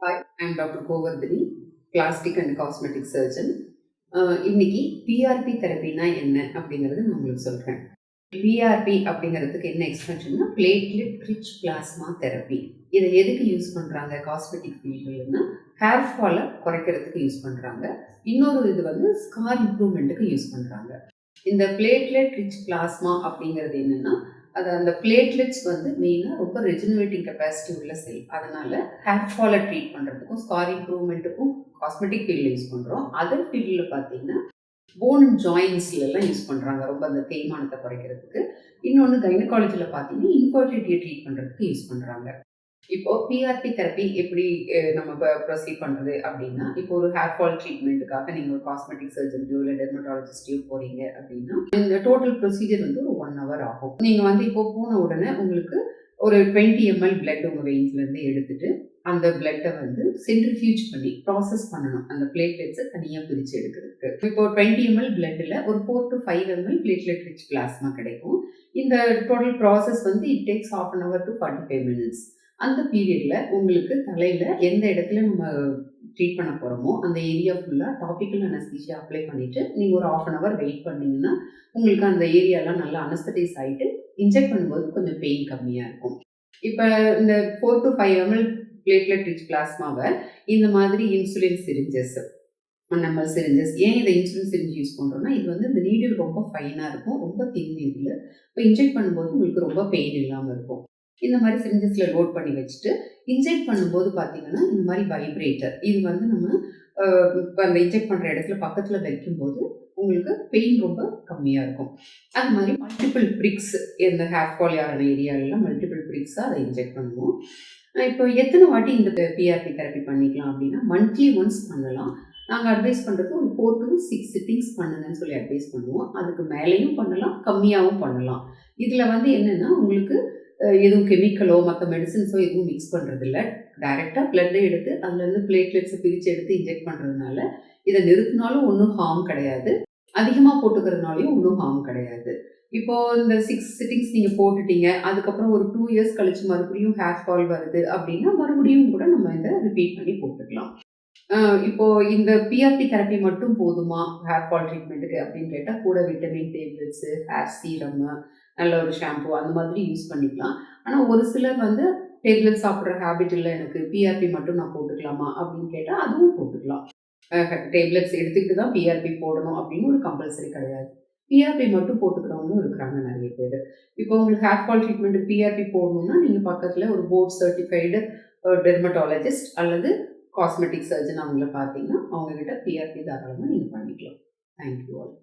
I'm doctor Govardhini plastic and cosmetic surgeon இன்னைக்கு PRP தெரப்பினா என்ன அப்படிங்கிறது நான் உங்களுக்கு சொல்கிறேன் பிஆர்பி அப்படிங்கிறதுக்கு என்ன எக்ஸ்பென்ஷன்னா பிளேட்லெட் ரிச் பிளாஸ்மா தெரப்பி இதை எதுக்கு யூஸ் பண்ணுறாங்க காஸ்மெட்டிக் ஃபீல்டுன்னா ஹேர் ஃபாலை குறைக்கிறதுக்கு யூஸ் பண்ணுறாங்க இன்னொரு இது வந்து ஸ்கார் இம்ப்ரூவ்மெண்ட்டுக்கு யூஸ் பண்ணுறாங்க இந்த பிளேட்லெட் ரிச் பிளாஸ்மா அப்படிங்கிறது என்னென்னா அது அந்த பிளேட்லெட்ஸ் வந்து மெயினாக ரொம்ப ரெஜினுவேட்டிங் கெப்பாசிட்டி உள்ள செல் அதனால் ஹேர் ஃபாலை ட்ரீட் பண்ணுறதுக்கும் ஸ்கார் இம்ப்ரூவ்மெண்ட்டுக்கும் காஸ்மெட்டிக் ஃபீல்டில் யூஸ் பண்ணுறோம் அதர் ஃபீல்டில் பார்த்தீங்கன்னா போன் அண்ட் ஜாயின்ஸ்லாம் யூஸ் பண்ணுறாங்க ரொம்ப அந்த தேய்மானத்தை குறைக்கிறதுக்கு. இன்னொன்று கைனகாலஜியில் பார்த்தீங்கன்னா இன்ஃபர்டிலிட்டியை ட்ரீட் பண்ணுறதுக்கு யூஸ் பண்ணுறாங்க இப்போ பிஆர்பி தெரப்பி எப்படி நம்ம நம்ம ப்ரொசீட் பண்ணுறது அப்படின்னா இப்போ ஒரு ஹேர் ஃபால் ட்ரீட்மெண்ட்டுக்காக நீங்கள் ஒரு காஸ்மெட்டிக் சர்ஜன்லையோ இல்லை டெர்மட்டாலஜிஸ்டையோ போகிறீங்க அப்படின்னா இந்த டோட்டல் ப்ரொசீஜர் வந்து ஒரு ஒன் ஹவர் ஆகும். நீங்கள் வந்து இப்போ போன உடனே உங்களுக்கு ஒரு டுவெண்ட்டி எம்எல் பிளட் உங்கள் வெயின்ஸ்லேருந்து எடுத்துட்டு அந்த பிளட்டை வந்து சென்ட்ரிஃபியூஜ் பண்ணி ப்ராசஸ் பண்ணணும். அந்த பிளேட்லெட்ஸை தனியாக பிரித்து எடுக்கிறதுக்கு. இப்போ டுவெண்ட்டி எம்எல் பிளட்டில் ஒரு four to five ML platelet rich plasma கிடைக்கும். இந்த டோட்டல் ப்ராசஸ் வந்து it takes half an hour to forty five minutes அந்த பீரியடில் உங்களுக்கு தலையில் எந்த இடத்துல நம்ம ட்ரீட் பண்ண போகிறோமோ அந்த ஏரியா ஃபுல்லாக டாபிக்கல் அனஸ்தீஷியா அப்ளை பண்ணிவிட்டு நீங்கள் ஒரு ஆஃப் அன் ஹவர் வெயிட் பண்ணீங்கன்னா உங்களுக்கு அந்த ஏரியாலாம் நல்லா அனஸ்தடைஸ் ஆகிட்டு இன்ஜெக்ட் பண்ணும்போது கொஞ்சம் பெயின் கம்மியாக இருக்கும். இப்போ இந்த four to five ML platelet rich பிளாஸ்மாவை இந்த மாதிரி இன்சுலின் சிரிஞ்சஸ் நம்ம சிரிஞ்சஸ் ஏன் இதை இன்சுலின் சிரிஞ்சு யூஸ் பண்ணுறோம்னா இது வந்து இந்த நீடில் ரொம்ப ஃபைனாக இருக்கும் ரொம்ப தின் நீடில் இப்போ இன்ஜெக்ட் பண்ணும்போது உங்களுக்கு ரொம்ப பெயின் இல்லாமல் இருக்கும். இந்த மாதிரி சிரிஞ்சஸில் லோட் பண்ணி வச்சுட்டு இன்ஜெக்ட் பண்ணும்போது பார்த்தீங்கன்னா இந்த மாதிரி வைப்ரேட்டர் இது வந்து நம்ம இப்போ அந்த இன்ஜெக்ட் பண்ணுற இடத்துல பக்கத்தில் வைக்கும்போது உங்களுக்கு பெயின் ரொம்ப கம்மியாக இருக்கும். அது மாதிரி மல்டிபிள் பிரிக்ஸ் இந்த ஹேர் ஃபால் ஆகிற ஏரியாலெலாம் மல்டிபிள் பிரிக்ஸாக அதை இன்ஜெக்ட் பண்ணுவோம். இப்போ எத்தனை வாட்டி இந்த பிஆர்பி தெரப்பி பண்ணிக்கலாம் அப்படின்னா மந்த்லி ஒன்ஸ் பண்ணலாம். நாங்கள் அட்வைஸ் பண்ணுறது ஒரு ஃபோர் டு சிக்ஸ் சிட்டிங்ஸ் பண்ணுங்கன்னு சொல்லி அட்வைஸ் பண்ணுவோம். அதுக்கு மேலேயும் பண்ணலாம் கம்மியாகவும் பண்ணலாம். இதில் வந்து என்னென்னா உங்களுக்கு எதுவும் கெமிக்கலோ மற்ற மெடிசின்ஸோ எதுவும் மிக்ஸ் பண்ணுறதில்ல டைரெக்டாக பிளட்டை எடுத்து அதுலேருந்து பிளேட்லெட்ஸை பிரித்து எடுத்து இன்ஜெக்ட் பண்ணுறதுனால இதை நிறுத்தினாலும் ஒன்றும் ஹார்ம் கிடையாது. அதிகமாக போட்டுக்கிறதுனாலையும் ஒன்றும் ஹார்ம் கிடையாது. இப்போ இந்த சிக்ஸ் சிட்டிங்ஸ் நீங்கள் போட்டுட்டீங்க அதுக்கப்புறம் ஒரு டூ இயர்ஸ் கழிச்சு மறுபடியும் ஹேர் ஃபால் வருது அப்படின்னா மறுபடியும் கூட நம்ம இதை ரிப்பீட் பண்ணி போட்டுக்கலாம். இப்போது இப்போ இந்த பிஆர்பி தெரப்பி மட்டும் போதுமா ஹேர் ஃபால் ட்ரீட்மெண்ட்டுக்கு அப்படின்னு கேட்டால் கூட விட்டமின் டேப்லெட்ஸு ஹேர் சீரம் நல்ல ஒரு ஷாம்பு அந்த மாதிரி யூஸ் பண்ணிக்கலாம். ஆனால் ஒரு சிலர் வந்து டேப்லெட் சாப்பிட்ற ஹேபிட் இல்லை எனக்கு பிஆர்பி மட்டும் நான் போட்டுக்கலாமா? அப்படின்னு கேட்டால் அதுவும் போட்டுக்கலாம். டேப்லெட்ஸ் எடுத்துக்கிட்டு தான் பிஆர்பி போடணும் அப்படின்னு ஒரு கம்பல்சரி கிடையாது. பிஆர்பி மட்டும் போட்டுக்கிறவங்களும் இருக்கிறாங்க நிறைய பேர். இப்போ உங்களுக்கு ஹேர் ஃபால் ட்ரீட்மெண்ட் பிஆர்பி போடணும்னா நீங்கள் பக்கத்தில் ஒரு போர்ட் சர்டிஃபைடு டெர்மட்டாலஜிஸ்ட் அல்லது காஸ்மெட்டிக் சர்ஜன் அவங்கள பார்த்தீங்கன்னா அவங்கக்கிட்ட பிஆர்பி தாராளமாக நீங்கள் பண்ணிக்கலாம். Thank you all